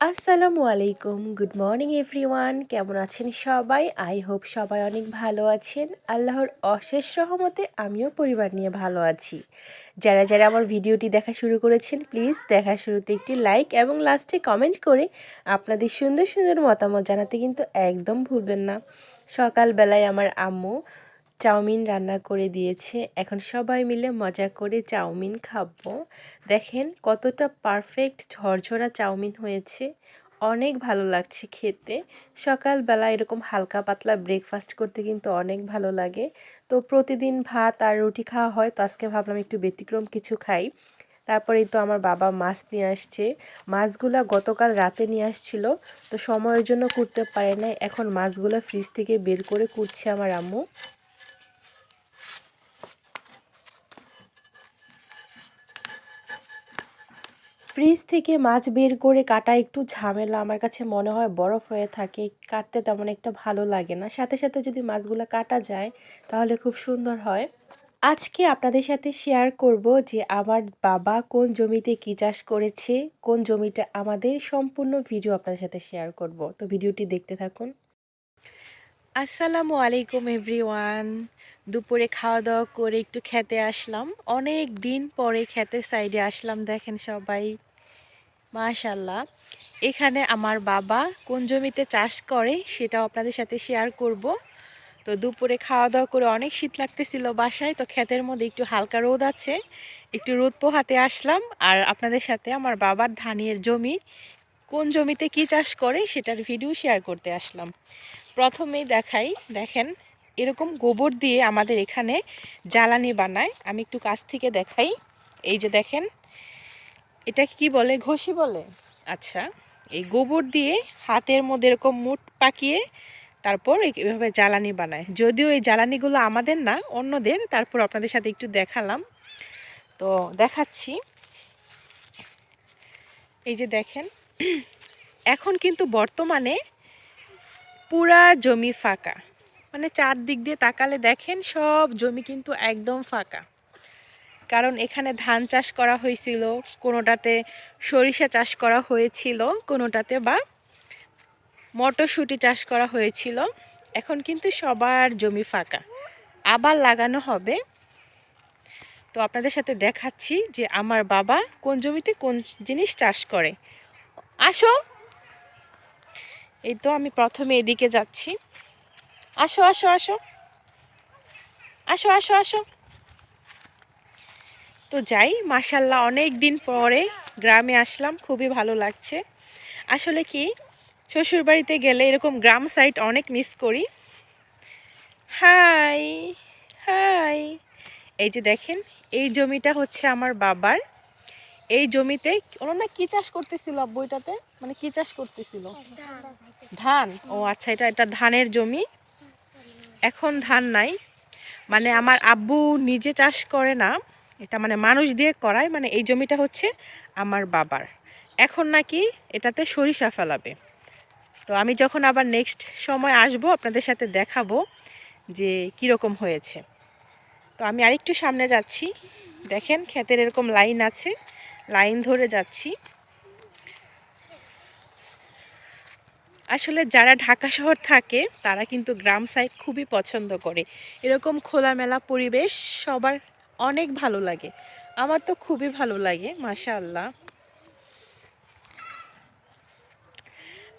আসসালামু আলাইকুম। Good morning everyone কেমন আছেন সবাই? আই হোপ সবাই অনেক ভালো আছেন। আল্লাহর অশেষ রহমতে আমিও পরিবার নিয়ে ভালো আছি। যারা যারা আমার ভিডিওটি দেখা শুরু করেছেন প্লিজ দেখা শুরুতে একটি লাইক এবং লাস্টে কমেন্ট করে আপনাদের সুন্দর সুন্দর মতামত জানাতে কিন্তু একদম ভুলবেন না। সকালবেলায় আমার আম্মু চাউমিন রান্না করে দিয়েছে। এখন সবাই মিলে মজা করে চাউমিন খাব। দেখেন কতটা পারফেক্ট ঝরঝরা চাউমিন হয়েছে। অনেক ভালো লাগছে খেতে। সকালবেলা এরকম হালকা পাতলা ব্রেকফাস্ট করতে কিন্তু অনেক ভালো লাগে। তো প্রতিদিন ভাত আর রুটি খাওয়া হয়, তো আজকে ভাবলাম একটু ব্যতিক্রম কিছু খাই। তারপরেই তো আমার বাবা মাছ নিয়ে আসছে। মাছগুলা গতকাল রাতে নিয়ে আসছিল, তো সময়ের জন্য করতে পারে নাই। এখন মাছগুলো ফ্রিজ থেকে বের করে করছে আমার আম্মু। ফ্রিজ থেকে মাছ বের করে কাটা একটু ঝামেলা, আমার কাছে মনে হয় বরফ হয়ে থাকে, কাটতে তেমন একটা ভালো লাগে না। সাথে সাথে যদি মাছগুলো কাটা যায়, তাহলে খুব সুন্দর হয়। আজকে আপনাদের সাথে শেয়ার করব যে আমার বাবা কোন জমিতে কী চাষ করেছে, কোন জমিটা আমাদের সম্পূর্ণ ভিডিও আপনাদের সাথে শেয়ার করব। তো ভিডিওটি দেখতে থাকুন। আসসালামু আলাইকুম এভরিওয়ান দুপুরে খাওয়া দাওয়া করে একটু খেতে আসলাম। অনেক দিন পরে খেতে সাইডে আসলাম, দেখেন সবাই। মাশাল্লাহ এখানে আমার বাবা কোন জমিতে চাষ করে সেটাও আপনাদের সাথে শেয়ার করব। তো দুপুরে খাওয়া দাওয়া করে অনেক শীত লাগতেছিল বাসায়, তো ক্ষেতের মধ্যে একটু হালকা রোদ আছে। একটু রোদ পোহাতে আসলাম আর আপনাদের সাথে আমার বাবার ধানের জমি, কোন জমিতে কি চাষ করে সেটার ভিডিও শেয়ার করতে আসলাম। প্রথমেই দেখাই, দেখেন, এরকম গোবর দিয়ে আমাদের এখানে জ্বালানি বানায়। আমি একটু কাছ থেকে দেখাই। এই যে দেখেন এটা কি বলে? ঘষি বলে। আচ্ছা এই গোবর দিয়ে হাতের মধ্যে এরকম মুঠ পাকিয়ে তারপর এভাবে জ্বালানি বানায়। যদিও এই জ্বালানিগুলো আমাদের না অন্যদের। তারপর আপনাদের সাথে একটু দেখালাম। তো দেখাচ্ছি। এই যে দেখেন এখন কিন্তু বর্তমানে পুরা জমি ফাঁকা। মানে চারদিক দিয়ে তাকালে দেখেন সব জমি কিন্তু একদম ফাঁকা। কারণ এখানে ধান চাষ করা হয়েছিল, কোনোটাতে সরিষা চাষ করা হয়েছিল, কোনোটাতে বা মটরশুঁটি চাষ করা হয়েছিল। এখন কিন্তু সবার জমি ফাঁকা। আবার লাগানো হবে। তো আপনাদের সাথে দেখাচ্ছি যে আমার বাবা কোন জমিতে কোন জিনিস চাষ করে। আসো। এই তো আমি প্রথমে এদিকে যাচ্ছি। আসো আসো আসো। আসো আসো আসো। তো যাই মাসাল্লাহ অনেক দিন পরে গ্রামে আসলাম, খুবই ভালো লাগছে। আসলে কি, শ্বশুরবাড়িতে গেলে এরকম গ্রাম সাইড অনেক মিস করি। হাই হাই এই যে দেখেন, এই জমিটা হচ্ছে আমার বাবার। এই জমিতে না কি চাষ করতেছিল বইটাতে মানে কি চাষ করতেছিল? ধান। ও আচ্ছা এটা এটা ধানের জমি। এখন ধান নাই। মানে আমার আব্বু নিজে চাষ করে না। এটা মানে মানুষ দিয়ে করায় মানে এই জমিটা হচ্ছে আমার বাবার। এখন নাকি এটাতে সরিষা ফেলাবে। তো আমি যখন আবার নেক্সট সময় আসব, আপনাদের সাথে দেখাবো যে কীরকম হয়েছে। তো আমি আরেকটু সামনে যাচ্ছি। দেখেন ক্ষেতের এরকম লাইন আছে, লাইন ধরে যাচ্ছি। আসলে যারা ঢাকা শহর থাকে, তারা কিন্তু গ্রাম সাইড খুবই পছন্দ করে। এরকম খোলামেলা পরিবেশ সবার অনেক ভালো লাগে। আমার তো খুবই ভালো লাগে মাশা আল্লাহ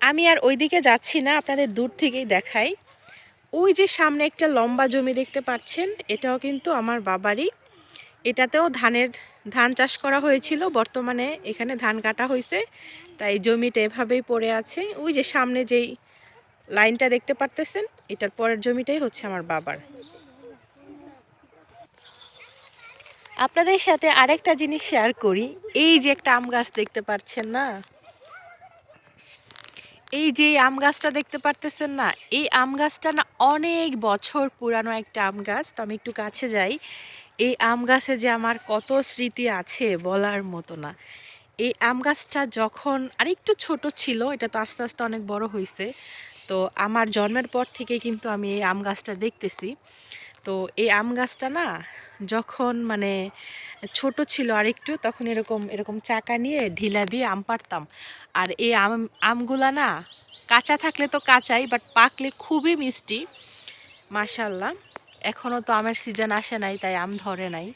আমি আর ওইদিকে যাচ্ছি না, আপনাদের দূর থেকেই দেখাই। ওই যে সামনে একটা লম্বা জমি দেখতে পাচ্ছেন, এটাও কিন্তু আমার বাবারই। এটাতেও ধানের, ধান চাষ করা হয়েছিল, বর্তমানে এখানে ধান কাটা হয়েছে, তাই জমিটা এভাবেই পড়ে আছে। ওই যে সামনে যেই লাইনটা দেখতে পারতেছেন, এটার পরের জমিটাই হচ্ছে আমার বাবার। আপনাদের সাথে আরেকটা জিনিস শেয়ার করি। এই যে একটা আম গাছ দেখতে পাচ্ছেন না? এই যে আম গাছটা দেখতে পারতেছেন না? এই আম গাছটা না অনেক বছর পুরানো একটা আম গাছ। তো আমি একটু কাছে যাই। এই আম গাছে যে আমার কত স্মৃতি আছে বলার মতো না। এই আম গাছটা যখন আরেকটু ছোট ছিল, এটা তো আস্তে আস্তে অনেক বড় হয়েছে তো আমার জন্মের পর থেকে কিন্তু আমি এই আম গাছটা দেখতেছি। তো এই আম গাছটা না যখন মানে ছোট ছিল আর একটু তখন এরকম এরকম চাকা নিয়ে ঢিলা দিয়ে আম পারতাম আর এই আম, আমগুলা না কাঁচা থাকলে তো কাঁচাই বাট পাকলে খুবই মিষ্টি। মাশাল্লাহ এখনও তো আমের সিজন আসে নাই, তাই আম ধরে নাই।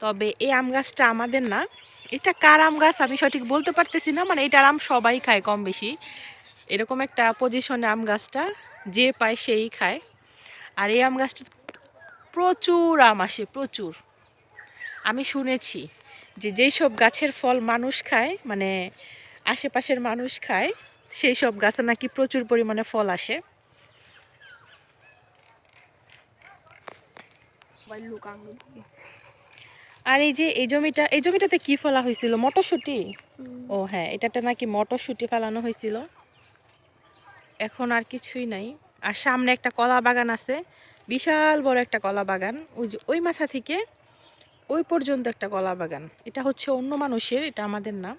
তবে এই আম গাছটা আমাদের না, এটা কার আম গাছ আমি সঠিক বলতে পারতেছি না মানে এটার আম সবাই খায় কম বেশি এরকম একটা পজিশনে আম গাছটা, যে পায় সেই খায়। আর এই আম গাছটা প্রচুর আম আসে প্রচুর। আমি শুনেছি যে যেই সব গাছের ফল মানুষ খায় মানে আশেপাশের মানুষ খায় সেই সব গাছে নাকি প্রচুর পরিমাণে ফল আসে। আর এই যে এই জমিটা এই জমিটাতে কি ফলা হয়েছিল? মটরশুঁটি? ও হ্যাঁ এটাতে নাকি মটরশুঁটি ফেলানো হয়েছিল। এখন আর কিছুই নাই। আর সামনে একটা কলা বাগান আছে বিশাল বড় একটা কলা বাগান। ওই যে, ওই মাথা থেকে ওই পর্যন্ত একটা কলা বাগান। এটা হচ্ছে অন্য মানুষের, এটা আমাদের না।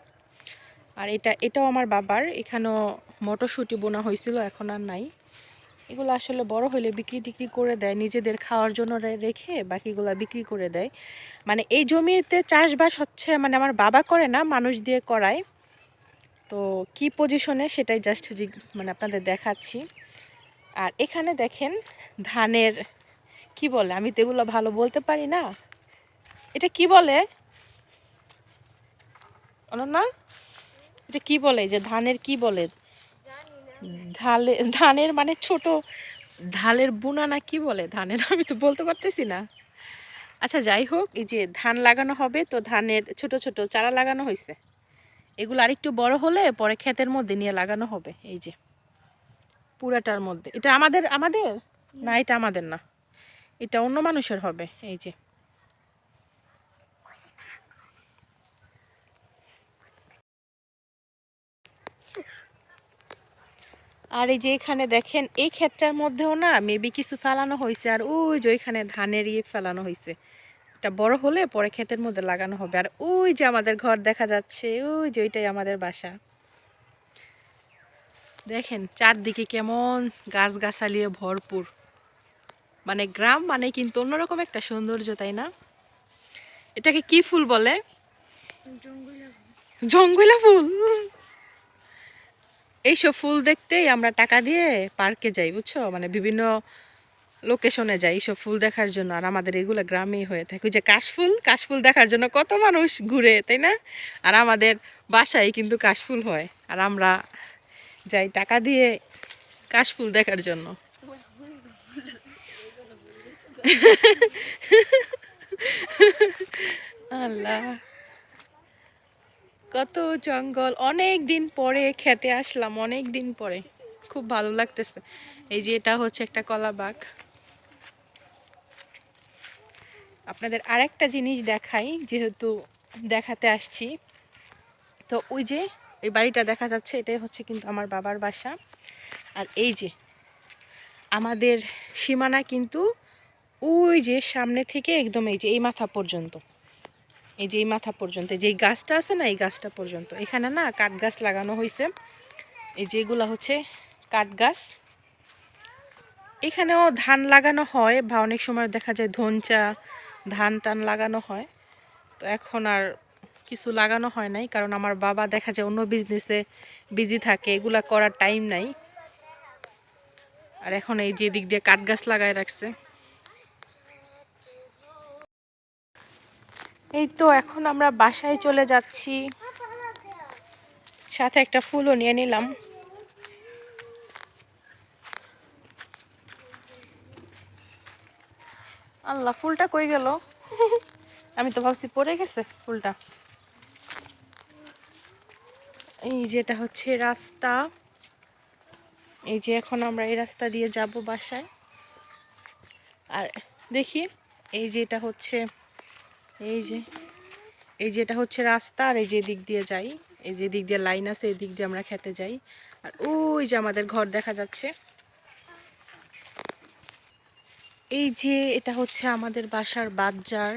আর এটা, এটাও আমার বাবার। এখানেও মটরশুঁটি বোনা হয়েছিল, এখন আর নাই। এগুলো আসলে বড় হলে বিক্রি টিক্রি করে দেয়, নিজেদের খাওয়ার জন্য রেখে বাকিগুলো বিক্রি করে দেয়। মানে এই জমিতে চাষবাস হচ্ছে মানে আমার বাবা করে না, মানুষ দিয়ে করায়। তো কি পজিশনে সেটাই জাস্ট মানে আপনাদের দেখাচ্ছি। আর এখানে দেখেন ধানের, কি বলে? আমি তো এগুলো ভালো বলতে পারি না। এটা কি বলে? না এটা কি বলে? যে ধানের কি বলে? ধালে, ধানের মানে ছোট, ধালের বুনা না কি বলে? ধানের আমি তো বলতে পারতেছি না। আচ্ছা যাই হোক, এই যে ধান লাগানো হবে, তো ধানের ছোট ছোট চারা লাগানো হয়েছে। এগুলো আরেকটু বড় হলে পরে ক্ষেতের মধ্যে নিয়ে লাগানো হবে, এই যে। পুরাটার মধ্যে। এটা আমাদের আমাদের? না, এটা আমাদের না। এটা অন্য মানুষের হবে, এই যে। আর এই যে এখানে দেখেন, এই ক্ষেতটার মধ্যেও না মেবি কিছু ফেলানো হয়েছে, আর ওই যে ওইখানে ধানের ইয়ে ফেলানো হয়েছে। এটা বড় হলে পরে ক্ষেতের মধ্যে লাগানো হবে। আর ওই যে আমাদের ঘর দেখা যাচ্ছে, ওই যে ওইটাই আমাদের বাসা। দেখেন, চারদিকে কেমন গাছগাছালিয়ে ভরপুর। মানে গ্রাম মানে কিন্তু অন্যরকম একটা সৌন্দর্য, তাই না? এটাকে কি ফুল বলে? জঙ্গলা ফুল। এইসব ফুল দেখতেই আমরা টাকা দিয়ে পার্কে যাই, বুঝছ? মানে বিভিন্ন লোকেশনে যাই এইসব ফুল দেখার জন্য। আর আমাদের এগুলো গ্রামেই হয়ে থাকে। ওই যে কাশফুল কাশফুল দেখার জন্য কত মানুষ ঘুরে, তাই না? আর আমাদের বাসায় কিন্তু কাশফুল হয়। আর আমরা যাই টাকা দিয়ে কাশফুল দেখার জন্য। আল্লাহ। কত জঙ্গল। অনেক দিন পরে খেতে আসলাম, অনেক দিন পরে। খুব ভালো লাগতেছে। এই যে এটা হচ্ছে একটা কলা বাগ। আপনাদের আরেকটা জিনিস দেখাই, যেহেতু দেখাতে আসছি। তো ওই যে, এই বাড়িটা দেখা যাচ্ছে, এটাই হচ্ছে কিন্তু আমার বাবার বাসা। আর এই যে, আমাদের সীমানা কিন্তু ওই যে সামনে থেকে একদম এই যে, এই মাথা পর্যন্ত। এই যে এই মাথা পর্যন্ত যে গাছটা আছে না, এই গাছটা পর্যন্ত। এখানে না কাঠ গাছ লাগানো হয়েছে এই যে এগুলা হচ্ছে কাঠ গাছ। এখানেও ধান লাগানো হয় বা অনেক সময় দেখা যায় ধনচা, ধান টান লাগানো হয়। তো এখন আর কিছু লাগানো হয় নাই, কারণ আমার বাবা দেখা যায় অন্য বিজনেসে বিজি থাকে, এগুলা করার টাইম নাই। আর এখন এই যে দিক দিয়ে কাঠ গাছ লাগায় রাখছে। এই তো এখন আমরা বাসায় চলে যাচ্ছি। সাথে একটা ফুলও নিয়ে নিলাম। আল্লাহ, ফুলটা কই গেল? আমি তো ভাবছি পড়ে গেছে ফুলটা। এই যেটা হচ্ছে রাস্তা, এই যে এখন আমরা এই রাস্তা দিয়ে যাব বাসায়। আর দেখি, এই যে এটা হচ্ছে এই যে এই যে এটা হচ্ছে রাস্তা আর এই যে দিক দিয়ে যাই। এই যে দিক দিয়ে লাইন আছে এই দিক দিয়ে আমরা খেতে যাই। আর ওই যে আমাদের ঘর দেখা যাচ্ছে। এই যে এটা হচ্ছে আমাদের বাসার বাজার।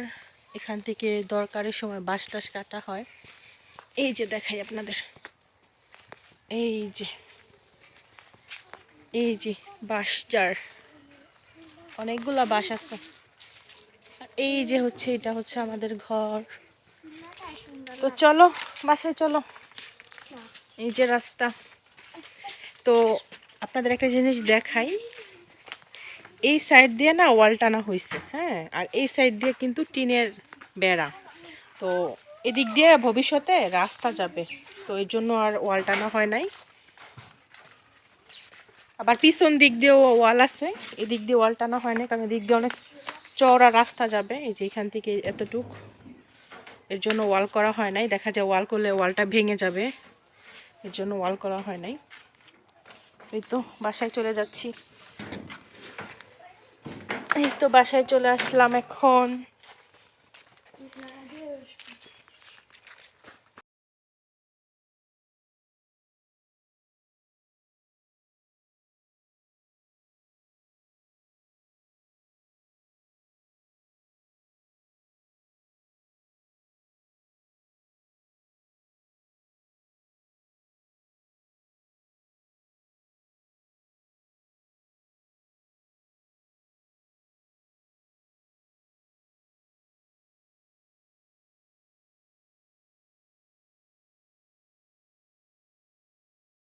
এখান থেকে দরকারের সময় বাঁশ টাস কাটা হয়। এই যে দেখাই আপনাদের। এই যে এই যে বাঁশ জার। অনেকগুলা বাস আছে। এই যে হচ্ছে এটা হচ্ছে আমাদের ঘর। তো চলো বাসায় চলো। এই যে রাস্তা। তো আপনাদের একটা জিনিস দেখাই। এই সাইড দিয়ে না ওয়াল টানা হয়েছে হ্যাঁ? আর এই সাইড দিয়ে কিন্তু টিনের বেড়া। তো এদিক দিয়ে ভবিষ্যতে রাস্তা যাবে। তো এই জন্য আর ওয়াল টানা হয় নাই। আবার পিছন দিক দিয়েও ওয়াল আছে। এদিক দিয়ে ওয়াল টানা হয় না কারণ এদিক দিয়ে অনেক চওড়া রাস্তা যাবে, এই যে এখান থেকে এতটুক। এর জন্য ওয়াল করা হয় নাই, দেখা যায় ওয়াল করলে ওয়ালটা ভেঙে যাবে। এর জন্য ওয়াল করা হয় নাই। এই তো, বাসায় চলে যাচ্ছি। এই তো, বাসায় চলে আসলাম এখন।